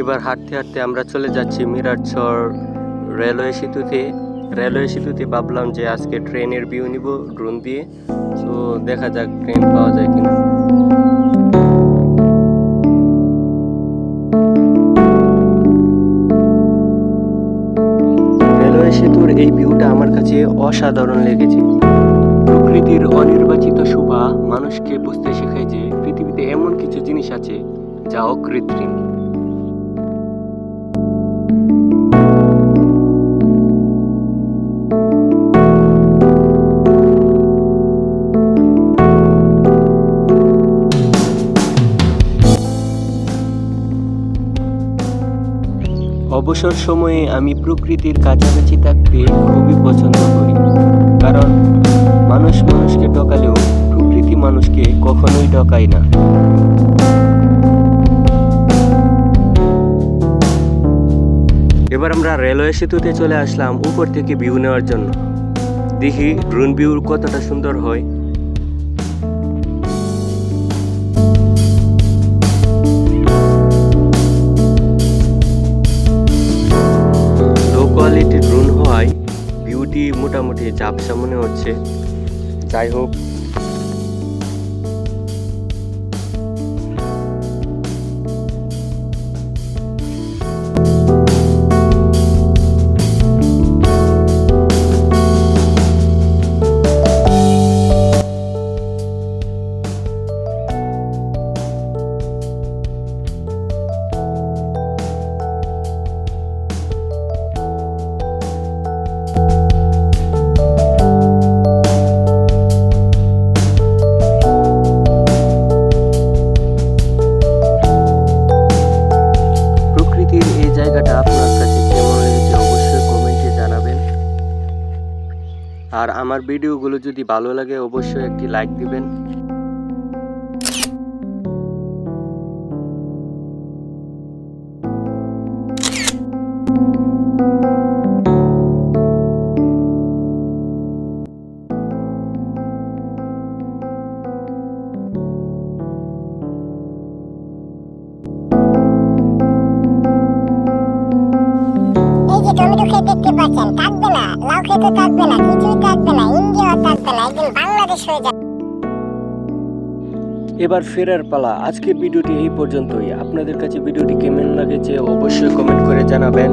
এবার হাঁটতে হাঁটতে আমরা চলে যাচ্ছি মিরাটচর রেলওয়ে সেতুতে। রেলওয়ে সেতুতে ভাবলাম যে আজকে ট্রেনের ভিউ নিব ড্রোন দিয়ে। তো দেখা যাক ট্রেন পাওয়া যায় কিনা। রেলওয়ে সেতুর এই ভিউটা আমার কাছে অসাধারণ লেগেছে। প্রকৃতির অনির্বাচিত শোভা মানুষকে বুঝতে শেখায় যে পৃথিবীতে এমন কিছু জিনিস আছে যা অকৃত্রিম। অবসর সময়ে আমি প্রকৃতির কাছাকাছি থাকতে খুবই পছন্দ করি। কারণ মানুষ মানুষকে ঠকালেও প্রকৃতি মানুষকে কখনোই ঠকায় না। এবার আমরা রেলওয়ে সেতুতে চলে আসলাম উপর থেকে ভিউ নেওয়ার জন্য। দেখি ড্রোন ভিউ কতটা সুন্দর হয়। মোটামুটি ঝাপসা মনে হচ্ছে? যাই হোক আর আমার ভিডিওগুলো যদি ভালো লাগে অবশ্যই একটি লাইক দিবেন। এই যে টমেটো খেত দেখতে পাচ্ছেন, থাকবে না, লাউ খেতে থাকবে না কিছুই থাকবে না, ইন্ডিয়া থাকবে না, একদিন বাংলাদেশ হয়ে যাবে। এবার ফেরার পালা, আজকের ভিডিওটি এই পর্যন্তই। আপনাদের কাছে ভিডিওটি কেমন লাগেছে অবশ্যই কমেন্ট করে জানাবেন।